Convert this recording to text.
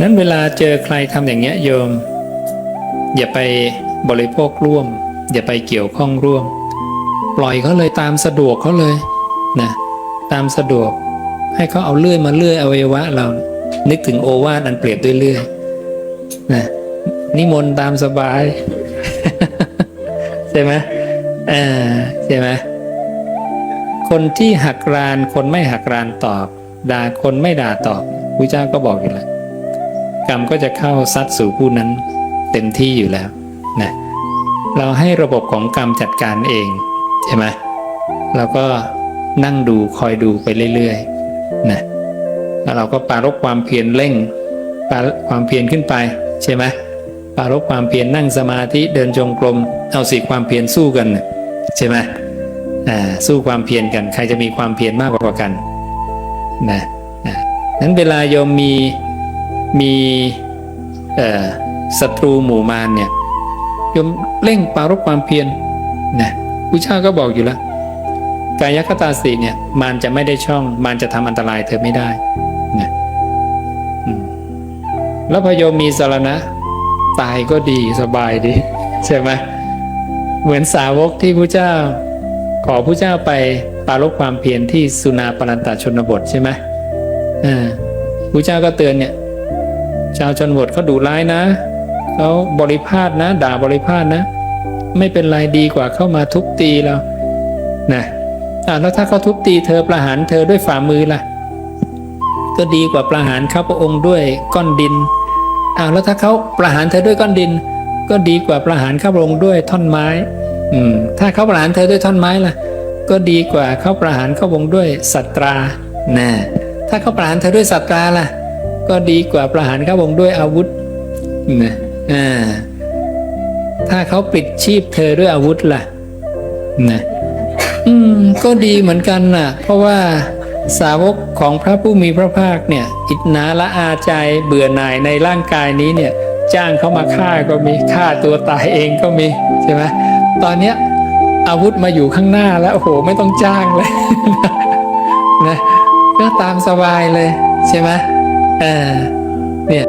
นั้นเวลาเจอใครทำอย่างเงี้ยโยม อย่าไปบริโภคร่วม อย่าไปเกี่ยวข้องร่วม ปล่อยเขาเลยตามสะดวกเขาเลยนะตามสะดวกให้เขาเอาเลื่อยมาเลื่อยอวัยวะเรา นึกถึงโอวาทอันเปรียบด้วยเลื่อยนะนิมนต์ตามสบาย ใช่ไหมอ่าใช่ไหมคนที่หักรานคนไม่หักรานตอบ ด่าคนไม่ด่าตอบพระเจ้าก็บอกอยู่แล้ว กรรมก็จะเข้าซัดสู่ผู้นั้นเต็มที่อยู่แล้วนะเราให้ระบบของกรรมจัดการเองใช่ไหมเราก็นั่งดูคอยดูไปเรื่อยๆนะแล้วเราก็ปรารบความเพียรเร่งปราความเพียรขึ้นไปใช่ไหมปรารบความเพียรนั่งสมาธิเดินจงกรมเอาสิความเพียรสู้กันใช่ไหมอ่าสู้ความเพียรกัน ใครจะมีความเพียรมากกว่ากันนะนะนั้นเวลาโยมมี มีศัตรูหมู่มารเนี่ยยมเร่งปรารบความเพียรนะผู้เจ้าก็บอกอยู่แล้วกายคตาสีเนี่ยมารจะไม่ได้ช่องมารจะทำอันตรายเธอไม่ได้นะแล้วพอโยมมีสารณะ ตายก็ดีสบายดี ใช่ไหมเหมือนสาวกที่พระเจ้า ขอพระเจ้าไปปรารบความเพียรที่สุนาปนันตชนบทใช่ไหมอ่าพระเจ้าก็เตือนเนี่ย ชาวชนบทเขาดุร้ายนะเขาบริพาทนะ ด่าบริพาทนะ ไม่เป็นไรดีกว่าเข้ามาทุบตีเรานะอ่าแล้วถ้าเขาทุบตีเธอประหารเธอด้วยฝ่ามือล่ะ ก็ดีกว่าประหารข้าพระองค์ด้วยก้อนดินอ้าวแล้วถ้าเขาประหารเธอด้วยก้อนดิน ก็ดีกว่าประหารข้าพระองค์ด้วยท่อนไม้ อืม ถ้าเขาประหารเธอด้วยท่อนไม้ล่ะ ก็ดีกว่าเขาประหารข้าพระองค์ด้วยสัตรานะถ้าเขาประหารเธอด้วยสัตราล่ะ ก็ดีกว่าประหารข้าพระองด้วยอาวุธนะอ่าถ้าเขาปิดชีพเธอด้วยอาวุธล่ะนะอืม ก็ดีเหมือนกันน่ะ เพราะว่าสาวกของพระผู้มีพระภาคเนี่ย อิจนาละอาใจเบื่อหน่ายในร่างกายนี้เนี่ย จ้างเขามาฆ่าก็มีฆ่าตัวตายเองก็มีใช่ไหมตอนเนี้ยอาวุธมาอยู่ข้างหน้าแล้วโอ้โหไม่ต้องจ้างเลยนะก็ตามสบายเลยใช่ไหม เออเนี่ย